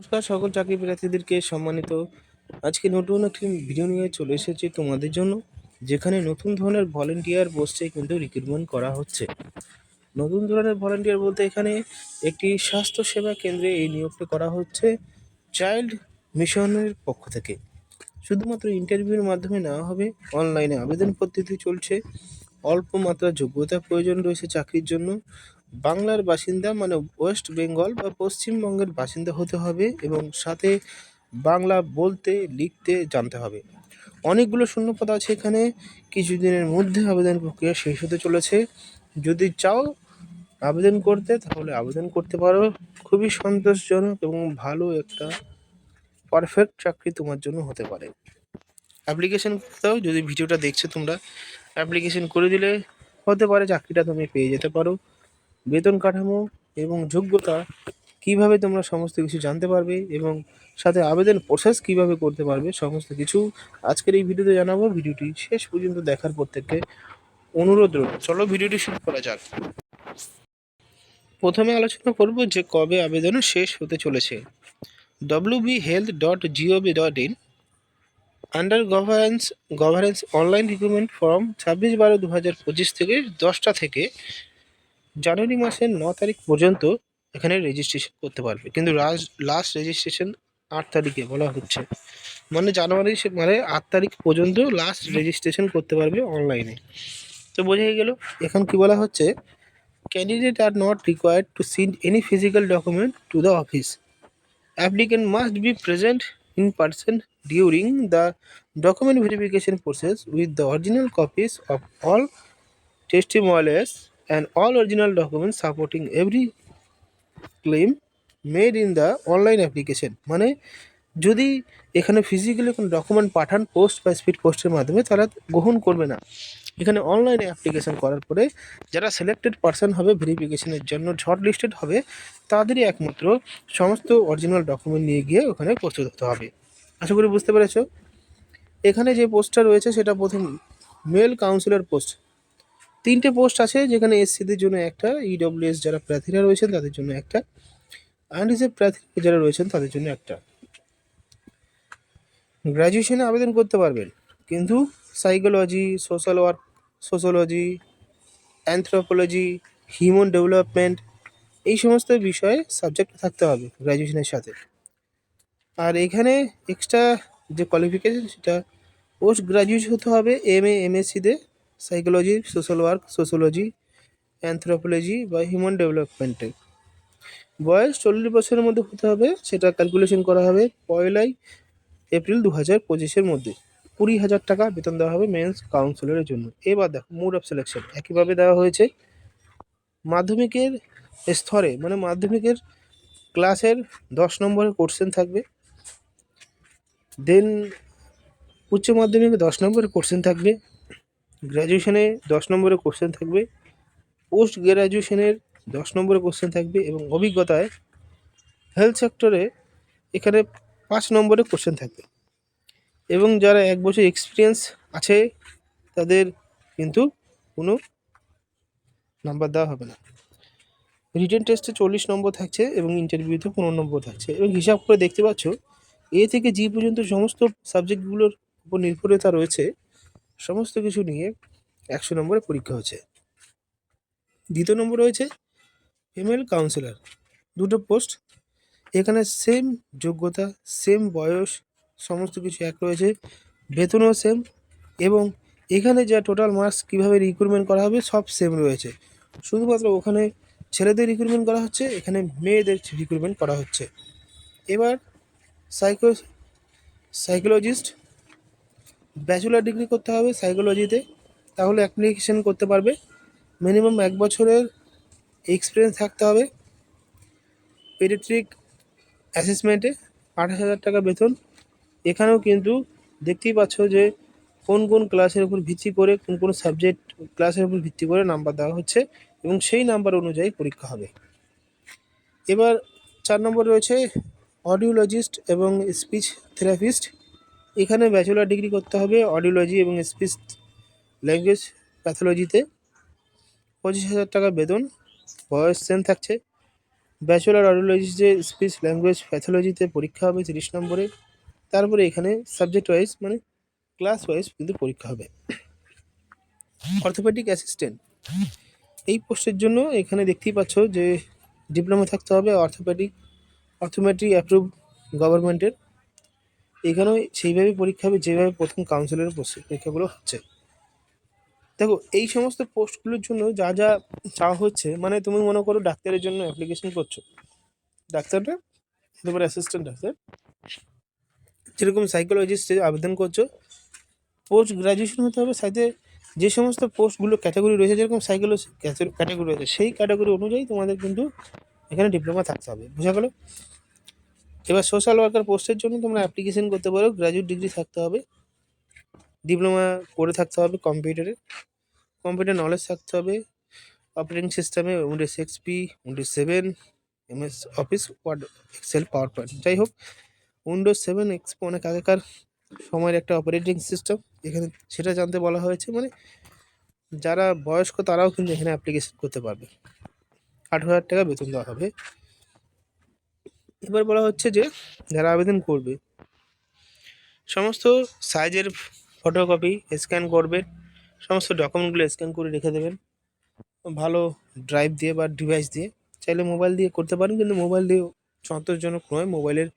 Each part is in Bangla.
নমস্কার, সকল চাকরি প্রার্থীদেরকে সম্মানিত। আজকে নতুন একটি ভিডিও নিয়ে চলে এসেছি তোমাদের জন্য, যেখানে নতুন ধরনের ভলেন্টিয়ার পোস্টে কিন্তু রিক্রুটমেন্ট করা হচ্ছে। নতুন ধরনের ভলেন্টিয়ার বলতে এখানে একটি স্বাস্থ্য সেবা কেন্দ্রে এই নিয়োগটা করা হচ্ছে চাইল্ড মিশনের পক্ষ থেকে। শুধুমাত্র ইন্টারভিউর মাধ্যমে নেওয়া হবে অনলাইনে আবেদন পদ্ধতি চলছে, অল্প মাত্রা যোগ্যতা প্রয়োজন রয়েছে চাকরির জন্য। বাংলার বাসিন্দা মানে ওয়েস্ট বেঙ্গল বা পশ্চিমবঙ্গের বাসিন্দা হতে হবে এবং সাথে বাংলা বলতে, লিখতে জানতে হবে। অনেকগুলো শূন্যপদ আছে এখানে। কিছুদিনের মধ্যে আবেদন প্রক্রিয়া শেষ হতে চলেছে। যদি চাও আবেদন করতে, তাহলে আবেদন করতে পারো। খুবই সন্তোষজনক এবং ভালো একটা পারফেক্ট চাকরি তোমার জন্য হতে পারে। অ্যাপ্লিকেশন করতে দাও যদি ভিডিওটা দেখছ তোমরা অ্যাপ্লিকেশন করে দিলে হতে পারে, চাকরিটা তুমি পেয়ে যেতে পারো। বেতন কাঠামো এবং যোগ্যতা কীভাবে তোমরা সমস্ত কিছু জানতে পারবে এবং সাথে আবেদন প্রসেস কীভাবে করতে পারবে সমস্ত কিছু আজকের এই ভিডিওতে জানাব। ভিডিওটি শেষ পর্যন্ত দেখার প্রত্যেককে অনুরোধ রইল। চলো ভিডিওটি শুরু করা যাক। প্রথমে আলোচনা করব যে কবে আবেদন শেষ হতে চলেছে। W B health dot G O V dot in under governance governance online recruitment form ছাব্বিশ বারো দু হাজার পঁচিশ থেকে দশটা থেকে জানুয়ারি মাসের ন তারিখ পর্যন্ত এখানে রেজিস্ট্রেশন করতে পারবে। কিন্তু লাস্ট রেজিস্ট্রেশন আট তারিখে বলা হচ্ছে। মানে জানুয়ারি মানে আট তারিখ পর্যন্ত লাস্ট রেজিস্ট্রেশন করতে পারবে অনলাইনে তো বোঝাই গেল, এখন কি বলা হচ্ছে? Candidate are not required to send any physical document to the office applicant must be present in person during the document verification process with the original copies of all testimonials and all original documents supporting every claim made in the online application. মানে যদি এখানে ফিজিক্যালি কোনো ডকুমেন্ট পাঠান পোস্ট বা স্পিড পোস্টের মাধ্যমে তারা গ্রহণ করবে না। এখানে অনলাইনে অ্যাপ্লিকেশন করার পরে যারা সিলেক্টেড পার্সন হবে ভেরিফিকেশনের জন্য শর্ট লিস্টেড হবে, তাদেরই একমাত্র সমস্ত অরিজিনাল ডকুমেন্ট নিয়ে গিয়ে ওখানে প্রস্তুত হতে হবে। আশা করি বুঝতে পেরেছ? এখানে যে পোস্টটা রয়েছে, সেটা প্রথম মেল কাউন্সিলর পোস্ট তিনটে পোস্ট আছে যেখানে এসসিদের জন্য একটা ইডব্লিউএস যারা প্রার্থীরা রয়েছেন তাদের জন্য একটা, আনরিজার্ভ প্রার্থী যারা রয়েছেন তাদের জন্য একটা। গ্র্যাজুয়েশনে আবেদন করতে পারবেন, কিন্তু psychology social work sociology anthropology human development এই সমস্ত বিষয়ে সাবজেক্ট থাকতে হবে গ্র্যাজুয়েশনের সাথে। আর এখানে এক্সট্রা যে কোয়ালিফিকেশন সেটা পোস্ট গ্রাজুয়েট হতে হবে M A M এমএসসিতে psychology social work sociology anthropology বা হিউম্যান ডেভেলপমেন্টে বয়স চল্লিশ বছরের মধ্যে হতে হবে, সেটা ক্যালকুলেশন করা হবে পয়লাই এপ্রিল দু হাজার পঁচিশের মধ্যে। কুড়ি হাজার টাকা বেতন দেওয়া হবে মেন্স কাউন্সিলরের জন্য। এবার দেখো মুড অফ সিলেকশন একইভাবে দেওয়া হয়েছে। মাধ্যমিকের স্তরে মানে মাধ্যমিকের ক্লাসের দশ নম্বরের কোশ্চেন থাকবে। দেন উচ্চ মাধ্যমিকে দশ নম্বরের কোশ্চেন থাকবে। গ্র্যাজুয়েশনে দশ নম্বরের কোশ্চেন থাকবে পোস্ট গ্র্যাজুয়েশনের দশ নম্বরের কোশ্চেন থাকবে এবং অভিজ্ঞতায় হেলথ সেক্টরে এখানে পাঁচ নম্বরের কোশ্চেন থাকবে। এবং যারা এক বছর এক্সপিরিয়েন্স আছে, তাদের কিন্তু কোনো নাম্বার দেওয়া হবে না। রিটেন টেস্টে চল্লিশ নম্বর থাকছে এবং ইন্টারভিউতে পনেরো নম্বর থাকছে। এবং হিসাব করে দেখতে পাচ্ছ, এ থেকে জি পর্যন্ত সমস্ত সাবজেক্টগুলোর উপর নির্ভরতা রয়েছে। সমস্ত কিছু নিয়ে একশো নম্বরে পরীক্ষা হচ্ছে। দ্বিতীয় নম্বর রয়েছে ফিমেল কাউন্সিলর দুটো পোস্ট এখানে সেম যোগ্যতা সেম বয়স, সমস্ত কিছু এক রয়েছে। বেতনও সেম এবং এখানে যা টোটাল মার্কস কীভাবে রিক্রুটমেন্ট করা হবে সব সেম রয়েছে। শুধুমাত্র ওখানে ছেলেদের রিক্রুটমেন্ট করা হচ্ছে, এখানে মেয়েদের রিক্রুটমেন্ট করা হচ্ছে। এবার সাইকো সাইকোলজিস্ট ব্যাচেলার ডিগ্রি করতে হবে সাইকোলজিতে তাহলে অ্যাপ্লিকেশন করতে পারবে। মিনিমাম এক বছরের এক্সপিরিয়েন্স থাকতে হবে। পেডিট্রিক অ্যাসেসমেন্টে আঠাশ হাজার টাকা বেতন। এখানেও কিন্তু দেখতেই পাচ্ছ যে কোন কোন ক্লাসের উপর ভিত্তি করে কোন কোন সাবজেক্ট ক্লাসের উপর ভিত্তি করে নাম্বার দেওয়া হচ্ছে এবং সেই নাম্বার অনুযায়ী পরীক্ষা হবে। এবার চার নম্বর রয়েছে অডিওলজিস্ট এবং স্পিচ থেরাপিস্ট এখানে ব্যাচেলার ডিগ্রি করতে হবে অডিওলজি এবং স্পিচ ল্যাঙ্গুয়েজ প্যাথোলজিতে পঁচিশ হাজার টাকা বেতন, বয়স সেম থাকছে। ব্যাচেলার অডিওলজি যে স্পিচ ল্যাঙ্গুয়েজ প্যাথোলজিতে পরীক্ষা হবে তিরিশ নম্বরে। তারপরে এখানে সাবজেক্ট ওয়াইজ মানে ক্লাস ওয়াইজ কিন্তু পরীক্ষা হবে। অর্থোপেডিক অ্যাসিস্ট্যান্ট এই পোস্টের জন্য এখানে দেখতেই পাচ্ছ যে ডিপ্লোমা থাকতে হবে অর্থোপেডিক অর্থোমেট্রি অ্যাপ্রুভ গভর্নমেন্টের এখানেও সেইভাবে পরীক্ষা হবে যেভাবে প্রথম কাউন্সিলের পরীক্ষাগুলো হচ্ছে। দেখো, এই সমস্ত পোস্টগুলোর জন্য যা যা চাওয়া হচ্ছে মানে তুমি মনে করো ডাক্তারের জন্য অ্যাপ্লিকেশন করছ। ডাক্তাররা হতে অ্যাসিস্ট্যান্ট ডাক্তার, যেরকম সাইকোলজিস্টে আবেদন করছ পোস্ট গ্রাজুয়েশন হতে হবে সাথে যে সমস্ত পোস্টগুলো ক্যাটাগরি রয়েছে, যেরকম সাইকোলজি ক্যাটাগরি রয়েছে, সেই ক্যাটাগরি অনুযায়ী তোমাদের কিন্তু এখানে ডিপ্লোমা থাকতে হবে। বোঝা গেল? এবার সোশ্যাল ওয়ার্কার পোস্টের জন্য তোমরা অ্যাপ্লিকেশন করতে পারো। গ্র্যাজুয়েট ডিগ্রি থাকতে হবে। ডিপ্লোমা করে থাকতে হবে কম্পিউটারে কম্পিউটার নলেজ থাকতে হবে। অপারেটিং সিস্টেমে Windows XP Windows seven MS Office Word Excel PowerPoint যাই হোক উইন্ডোজ সেভেন এক্সপি অনেক আগেকার সময়ের একটা অপারেটিং সিস্টেম এখানে সেটা জানতে বলা হয়েছে। মানে যারা বয়স্ক তারাও কিন্তু এখানে অ্যাপ্লিকেশন করতে পারবে। আট হাজার টাকা বেতন দেওয়া হবে। এবার বলা হচ্ছে যে যারা আবেদন করবে, সমস্ত সাইজের ফটোকপি স্ক্যান করবে, সমস্ত ডকুমেন্টগুলো স্ক্যান করে রেখে দেবেন। ভালো ড্রাইভ দিয়ে বা ডিভাইস দিয়ে। চাইলে মোবাইল দিয়ে করতে পারেন, কিন্তু মোবাইল দিয়ে সন্তোষজনক নয় মোবাইলের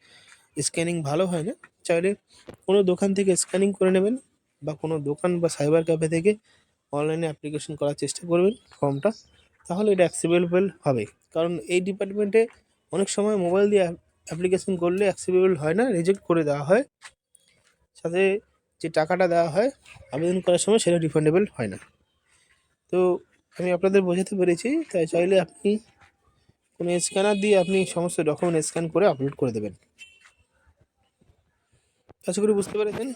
স্ক্যানিং ভালো হয় না। চাইলে কোনো দোকান থেকে স্ক্যানিং করে নেবেন বা কোনো দোকান বা সাইবার ক্যাফে থেকে অনলাইনে অ্যাপ্লিকেশন করার চেষ্টা করবেন ফর্মটা তাহলে এটা অ্যাক্সেপ্টেবল হবে। কারণ এই ডিপার্টমেন্টে অনেক সময় মোবাইল দিয়ে অ্যাপ্লিকেশন করলে অ্যাক্সেপ্টেবল হয় না, রিজেক্ট করে দেওয়া হয়। সাথে যে টাকাটা দেওয়া হয়, আবেদন করার সময় সেটা রিফান্ডেবল হয় না। তো আমি আপনাদের বোঝাতে পেরেছি, তাই চাইলে আপনি কোনো স্ক্যানার দিয়ে আপনি সমস্ত ডকুমেন্ট স্ক্যান করে আপলোড করে দেবেন। আশা করি বুঝতে পেরেছেন।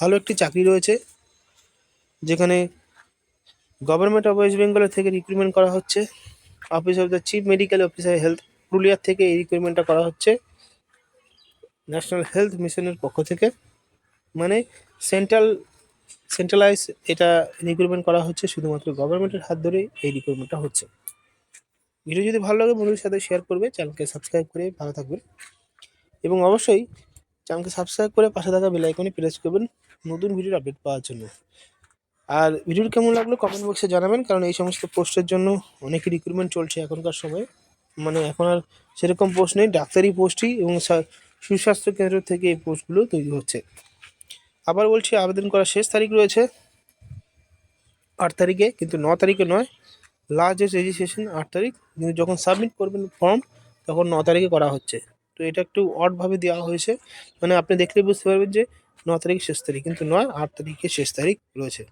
ভালো একটি চাকরি রয়েছে, যেখানে গভর্নমেন্ট অফ ওয়েস্ট বেঙ্গলের থেকে রিক্রুটমেন্ট করা হচ্ছে। Office of the chief medical officer health পুরুলিয়ার থেকে এই রিক্রুটমেন্টটা করা হচ্ছে ন্যাশনাল হেলথ মিশনের পক্ষ থেকে। মানে সেন্ট্রাল সেন্ট্রালাইজ এটা রিক্রুটমেন্ট করা হচ্ছে, শুধুমাত্র গভর্নমেন্টের হাত ধরে এই রিক্রুটমেন্টটা হচ্ছে। ভিডিও যদি ভালো লাগে, বন্ধুদের সাথে শেয়ার করবে চ্যানেলকে সাবস্ক্রাইব করে ভালো থাকবেন। এবং অবশ্যই চ্যানেলকে সাবস্ক্রাইব করে পাশে থাকা বেল আইকনে প্রেস করবেন নতুন ভিডিওর আপডেট পাওয়ার জন্য। আর ভিডিওর কেমন লাগল কমেন্ট বক্সে জানাবেন, কারণ এই সমস্ত পোস্টের জন্য অনেক রিক্রুটমেন্ট চলছে এখনকার সময়ে। মানে এখন আর সেরকম পোস্ট নেই, ডাক্তারি পোস্টই এবং সুস্বাস্থ্য কেন্দ্র থেকে এই পোস্টগুলো তৈরি হচ্ছে। আবার বলছি, আবেদন করার শেষ তারিখ রয়েছে, আট তারিখে, কিন্তু ন তারিখে নয় লাস্ট রেজিস্ট্রেশন আট তারিখ, কিন্তু যখন সাবমিট করবেন ফর্ম তখন ন তারিখে করা হচ্ছে। তো এটা একটু অডভাবে দেওয়া হয়েছে মানে আপনি দেখলেই বুঝতে পারবেন যে ন তারিখ শেষ তারিখ, কিন্তু নয়, আট তারিখে শেষ তারিখ রয়েছে।